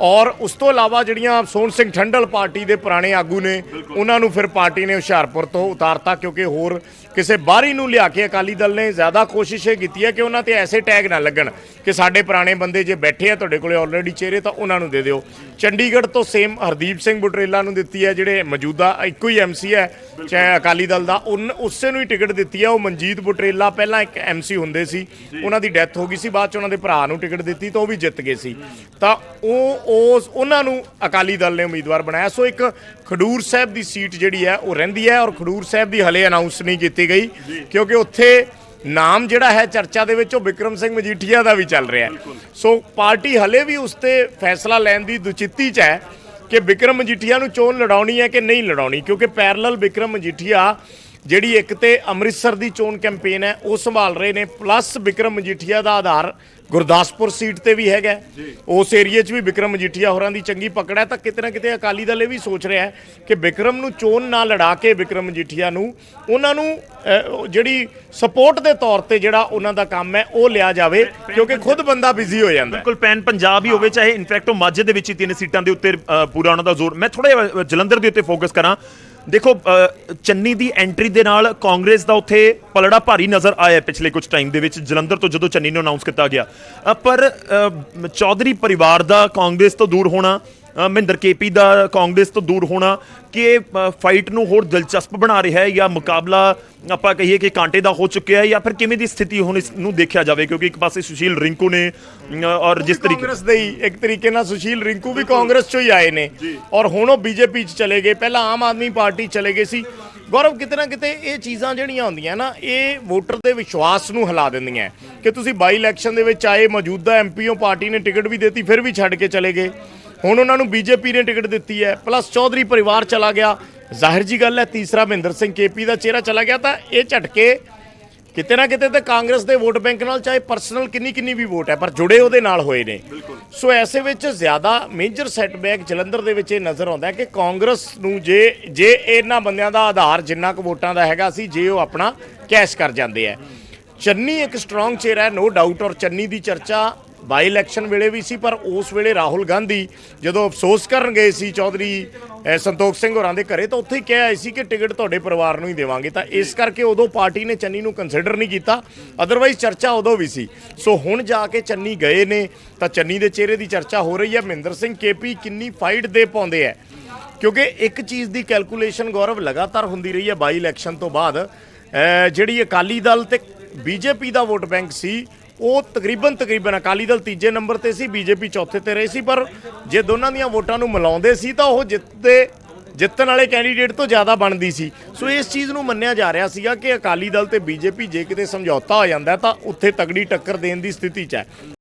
ਔਰ ਉਸ ਤੋਂ ਇਲਾਵਾ ਜਿਹੜੀਆਂ ਸੋਹਣ ਸਿੰਘ ਠੰਡਲ ਪਾਰਟੀ ਦੇ ਪੁਰਾਣੇ ਆਗੂ ਨੇ ਉਹਨਾਂ ਨੂੰ ਫਿਰ ਪਾਰਟੀ ਨੇ ਹੁਸ਼ਿਆਰਪੁਰ ਤੋਂ ਉਤਾਰਤਾ ਕਿਉਂਕਿ ਹੋਰ ਕਿਸੇ ਬਾਹਰੀ ਨੂੰ ਲਿਆ ਕੇ ਅਕਾਲੀ ਦਲ ਨੇ ਜ਼ਿਆਦਾ ਕੋਸ਼ਿਸ਼ ਇਹ ਕੀਤੀ ਹੈ ਕਿ ਉਹਨਾਂ ਤੇ ਐਸੇ ਟੈਗ ਨਾ ਲੱਗਣ ਕਿ ਸਾਡੇ ਪੁਰਾਣੇ ਬੰਦੇ ਜੇ ਬੈਠੇ ਆ ਤੁਹਾਡੇ ਕੋਲੇ ਆਲਰੇਡੀ ਚਿਹਰੇ ਤਾਂ ਉਹਨਾਂ ਨੂੰ ਦੇ ਦਿਓ। ਚੰਡੀਗੜ੍ਹ ਤੋਂ ਸੇਮ ਹਰਦੀਪ ਸਿੰਘ ਬੁਟਰੇਲਾ ਨੂੰ ਦਿੱਤੀ ਹੈ, ਜਿਹੜੇ ਮੌਜੂਦਾ ਇੱਕੋ ਹੀ ਐਮਸੀ ਹੈ, ਚਾਹੇ ਅਕਾਲੀ ਦਲ ਦਾ, ਉਨ ਉਸੇ ਨੂੰ ਹੀ ਟਿਕਟ ਦਿੱਤੀ ਹੈ। ਉਹ ਮਨਜੀਤ ਬੁਟਰੇਲਾ ਪਹਿਲਾਂ ਇੱਕ ਐਮਸੀ ਹੁੰਦੇ ਸੀ। ਉਹਨਾਂ ਦੀ ਡੈਥ ਹੋ ਗਈ ਸੀ, ਬਾਅਦ ਚ ਉਹਨਾਂ ਦੇ ਭਰਾ ਨੂੰ ਟਿਕਟ ਦਿੱਤੀ ਤਾਂ ਉਹ ਵੀ ਜਿੱਤ ਗਏ ਸੀ। ਤਾਂ ਉਹ ਉਸ ਉਹਨਾਂ ਨੂੰ ਅਕਾਲੀ ਦਲ ਨੇ ਉਮੀਦਵਾਰ ਬਣਾਇਆ। ਸੋ ਇੱਕ ਖਡੂਰ ਸਾਹਿਬ ਦੀ ਸੀਟ ਜਿਹੜੀ ਹੈ, ਉਹ ਰਹਿੰਦੀ ਹੈ ਔਰ ਖਡੂਰ ਸਾਹਿਬ ਦੀ ਹਲੇ ਅਨਾਉਂਸ ਨਹੀਂ ਕੀਤੀ। ਗਈ ਕਿਉਂਕਿ ਉੱਥੇ ਨਾਮ ਜਿਹੜਾ ਹੈ ਚਰਚਾ ਦੇ ਵਿੱਚ ਉਹ ਵਿਕਰਮ ਸਿੰਘ ਮਜੀਠੀਆ ਦਾ ਵੀ ਚੱਲ ਰਿਹਾ ਹੈ। ਸੋ ਪਾਰਟੀ ਹਲੇ ਵੀ ਉਸ ਤੇ ਫੈਸਲਾ ਲੈਣ ਦੀ ਦੁਚਿੱਤੀ 'ਚ ਹੈ ਕਿ ਵਿਕਰਮ ਮਜੀਠੀਆ ਨੂੰ ਚੋਣ ਲੜਾਉਣੀ ਹੈ ਕਿ ਨਹੀਂ ਲੜਾਉਣੀ ਕਿਉਂਕਿ ਪੈਰਲਲ ਵਿਕਰਮ ਮਜੀਠੀਆ ਜਿਹੜੀ ਇੱਕ ਤੇ ਅੰਮ੍ਰਿਤਸਰ ਦੀ ਚੋਣ ਕੈਂਪੇਨ ਹੈ ਉਹ ਸੰਭਾਲ ਰਹੇ ਨੇ ਪਲੱਸ ਵਿਕਰਮ ਮਜੀਠੀਆ ਦਾ ਆਧਾਰ ਗੁਰਦਾਸਪੁਰ ਸੀਟ ਤੇ ਵੀ ਹੈਗਾ। ਉਸ ਏਰੀਆ 'ਚ ਵੀ ਵਿਕਰਮ ਮਜੀਠੀਆ ਹੋਰਾਂ ਦੀ ਚੰਗੀ ਪਕੜ ਹੈ ਤਾਂ ਕਿਤੇ ਨਾ ਕਿਤੇ ਅਕਾਲੀ ਦਲ ਇਹ ਵੀ ਸੋਚ ਰਿਹਾ ਹੈ ਕਿ ਵਿਕਰਮ ਨੂੰ ਚੋਣ ਨਾ ਲੜਾ ਕੇ ਵਿਕਰਮ ਮਜੀਠੀਆ ਨੂੰ ਉਹਨਾਂ ਨੂੰ ਜਿਹੜੀ ਸਪੋਰਟ ਦੇ ਤੌਰ ਤੇ ਜਿਹੜਾ ਉਹਨਾਂ ਦਾ ਕੰਮ ਹੈ ਉਹ ਲਿਆ ਜਾਵੇ ਕਿਉਂਕਿ ਖੁਦ ਬੰਦਾ ਬਿਜ਼ੀ ਹੋ ਜਾਂਦਾ ਬਿਲਕੁਲ ਪੈਨ ਪੰਜਾਬ ਹੀ ਹੋਵੇ ਚਾਹੇ ਇਨਫੈਕਟ ਉਹ ਮਾਝੇ ਦੇ ਵਿੱਚ ਹੀ ਤਿੰਨ ਸੀਟਾਂ ਦੇ ਉੱਤੇ ਪੂਰਾ ਉਹਨਾਂ ਦਾ ਜ਼ੋਰ। ਮੈਂ ਥੋੜਾ ਜਿਹਾ ਜਲੰਧਰ ਦੇ ਉੱਤੇ ਫੋਕਸ ਕਰਾਂ। ਦੇਖੋ ਚੰਨੀ ਦੀ ਐਂਟਰੀ ਦੇ ਨਾਲ ਕਾਂਗਰਸ ਦਾ ਉੱਥੇ ਪਲੜਾ ਭਾਰੀ ਨਜ਼ਰ ਆਇਆ ਪਿਛਲੇ ਕੁਝ ਟਾਈਮ ਦੇ ਵਿੱਚ, ਜਲੰਧਰ ਤੋਂ ਜਦੋਂ ਚੰਨੀ ਨੂੰ ਅਨਾਉਂਸ ਕੀਤਾ ਗਿਆ। ਪਰ ਚੌਧਰੀ ਪਰਿਵਾਰ ਦਾ ਕਾਂਗਰਸ ਤੋਂ ਦੂਰ ਹੋਣਾ ਮਹਿੰਦਰ ਕੇਪੀ ਦਾ ਕਾਂਗਰਸ ਤੋਂ ਦੂਰ ਹੋਣਾ ਕਿ ਫਾਈਟ ਨੂੰ ਹੋਰ ਦਿਲਚਸਪ ਬਣਾ ਰਿਹਾ ਹੈ ਜਾਂ ਮੁਕਾਬਲਾ ਆਪਾਂ ਕਹੀਏ ਕਿ ਕਾਂਟੇ ਦਾ ਹੋ ਚੁੱਕਿਆ ਹੈ ਜਾਂ ਫਿਰ ਕਿਵੇਂ ਦੀ ਸਥਿਤੀ ਹੁਣ ਇਸ ਨੂੰ ਦੇਖਿਆ ਜਾਵੇ? ਕਿਉਂਕਿ ਇੱਕ ਪਾਸੇ ਸੁਸ਼ੀਲ ਰਿੰਕੂ ਨੇ ਔਰ ਜਿਸ ਤਰੀਕੇ ਕਾਂਗਰਸ ਦੇ ਹੀ ਇੱਕ ਤਰੀਕੇ ਨਾਲ ਸੁਸ਼ੀਲ ਰਿੰਕੂ ਵੀ ਕਾਂਗਰਸ ਚੋਂ ਹੀ ਆਏ ਨੇ। ਔਰ ਹੁਣ ਉਹ ਬੀਜੇਪੀ ਚ ਚਲੇ ਗਏ। ਪਹਿਲਾਂ ਆਮ ਆਦਮੀ ਪਾਰਟੀ ਚਲੇ ਗਏ ਸੀ। ਗੌਰਵ ਕਿਤੇ ਨਾ ਕਿਤੇ ਇਹ ਚੀਜ਼ਾਂ ਜਿਹੜੀਆਂ ਹੁੰਦੀਆਂ ਨਾ ਇਹ ਵੋਟਰ ਦੇ ਵਿਸ਼ਵਾਸ ਨੂੰ ਹਿਲਾ ਦਿੰਦੀਆਂ ਕਿ ਤੁਸੀਂ ਬਾਈ ਇਲੈਕਸ਼ਨ ਦੇ ਵਿੱਚ ਆਏ ਮੌਜੂਦਾ ਐਮਪੀਓ ਪਾਰਟੀ ਨੇ ਟਿਕਟ ਵੀ ਦਿੱਤੀ ਫਿਰ ਵੀ ਛੱਡ ਕੇ ਚਲੇ ਗਏ। ਹੁਣ ਉਹਨਾਂ ਨੂੰ ਬੀਜੇਪੀ ਨੇ ਟਿਕਟ ਦਿੱਤੀ ਹੈ ਪਲੱਸ ਚੌਧਰੀ ਪਰਿਵਾਰ ਚਲਾ ਗਿਆ। ਜ਼ਾਹਿਰ ਜੀ ਗੱਲ ਹੈ ਤੀਸਰਾ ਮਹਿੰਦਰ ਸਿੰਘ ਕੇਪੀ ਦਾ ਚਿਹਰਾ ਚਲਾ ਗਿਆ ਤਾਂ ਇਹ ਝਟਕੇ ਕਿਤੇ ਨਾ ਕਿਤੇ ਤੇ ਕਾਂਗਰਸ ਦੇ ਵੋਟ ਬੈਂਕ ਨਾਲ ਚਾਹੇ ਪਰਸਨਲ ਕਿੰਨੀ ਕਿੰਨੀ ਵੀ ਵੋਟ ਹੈ ਪਰ ਜੁੜੇ ਉਹਦੇ ਨਾਲ ਹੋਏ ਨੇ। ਸੋ ਐਸੇ ਵਿੱਚ ਜ਼ਿਆਦਾ ਮੇਜਰ ਸੈਟਬੈਕ ਜਲੰਧਰ ਦੇ ਵਿੱਚ ਇਹ ਨਜ਼ਰ ਆਉਂਦਾ ਹੈ ਕਿ ਕਾਂਗਰਸ ਨੂੰ ਜੇ ਜੇ ਇਹਨਾਂ ਬੰਦਿਆਂ ਦਾ ਆਧਾਰ ਜਿੰਨਾ ਕੁ ਵੋਟਾਂ ਦਾ ਹੈਗਾ ਸੀ ਜੇ ਉਹ ਆਪਣਾ ਕੈਸ਼ ਕਰ ਜਾਂਦੇ ਆ ਚੰਨੀ ਇੱਕ ਸਟਰੋਂਗ ਚਿਹਰਾ ਹੈ ਨੋ ਡਾਊਟ ਔਰ ਚੰਨੀ ਦੀ ਚਰਚਾ ਬਾਈ ਇਲੈਕਸ਼ਨ ਵੇਲੇ ਵੀ ਸੀ, ਪਰ ਉਸ ਵੇਲੇ ਰਾਹੁਲ ਗਾਂਧੀ ਜਦੋਂ ਅਫਸੋਸ ਕਰਨ ਗਏ ਸੀ ਚੌਧਰੀ ਸੰਤੋਖ ਸਿੰਘ ਹੋਰਾਂ ਦੇ ਘਰੇ, ਤਾਂ ਉੱਥੇ ਹੀ ਕਿਹਾ ਆਏ ਸੀ ਕਿ ਟਿਕਟ ਤੁਹਾਡੇ ਪਰਿਵਾਰ ਨੂੰ ਹੀ ਦੇਵਾਂਗੇ। ਤਾਂ ਇਸ ਕਰਕੇ ਉਦੋਂ ਪਾਰਟੀ ਨੇ ਚੰਨੀ ਨੂੰ ਕੰਸੀਡਰ ਨਹੀਂ ਕੀਤਾ ਅਦਰਵਾਈਜ਼ ਚਰਚਾ ਉਦੋਂ ਵੀ ਸੀ। ਸੋ ਹੁਣ ਜਾ ਕੇ ਚੰਨੀ ਗਏ ਨੇ, ਤਾਂ ਚੰਨੀ ਦੇ ਚਿਹਰੇ ਦੀ ਚਰਚਾ ਹੋ ਰਹੀ ਹੈ। ਮਹਿੰਦਰ ਸਿੰਘ ਕੇਪੀ ਕਿੰਨੀ ਫਾਈਟ ਦੇ ਪਾਉਂਦੇ ਆ ਕਿਉਂਕਿ ਇੱਕ ਚੀਜ਼ ਦੀ ਕੈਲਕੂਲੇਸ਼ਨ ਗੌਰਵ ਲਗਾਤਾਰ ਹੁੰਦੀ ਰਹੀ ਹੈ ਬਾਈ ਇਲੈਕਸ਼ਨ ਤੋਂ ਬਾਅਦ ਜਿਹੜੀ ਅਕਾਲੀ ਦਲ ਤੇ ਬੀਜੇਪੀ ਦਾ ਵੋਟ ਬੈਂਕ ਸੀ ਉਹ ਤਕਰੀਬਨ ਤਕਰੀਬਨ ਅਕਾਲੀ ਦਲ ਤੀਜੇ ਨੰਬਰ ਤੇ ਸੀ, ਬੀਜੇਪੀ ਚੌਥੇ ਤੇ ਰਹੀ ਸੀ, ਪਰ ਜੇ ਦੋਨਾਂ ਦੀਆਂ ਵੋਟਾਂ ਨੂੰ ਮਿਲਾਉਂਦੇ ਸੀ ਤਾਂ ਉਹ ਜਿੱਤਦੇ ਜਿੱਤਣ ਵਾਲੇ ਕੈਂਡੀਡੇਟ ਤੋਂ ਜ਼ਿਆਦਾ ਬਣਦੀ ਸੀ। ਸੋ ਇਸ ਚੀਜ਼ ਨੂੰ ਮੰਨਿਆ ਜਾ ਰਿਹਾ ਸੀਗਾ ਕਿ ਅਕਾਲੀ ਦਲ ਤੇ ਬੀਜੇਪੀ ਜੇ ਕਿਤੇ ਸਮਝੌਤਾ ਹੋ ਜਾਂਦਾ ਤਾਂ ਉੱਥੇ ਤਗੜੀ ਟੱਕਰ ਦੇਣ ਦੀ ਸਥਿਤੀ 'ਚ ਹੈ।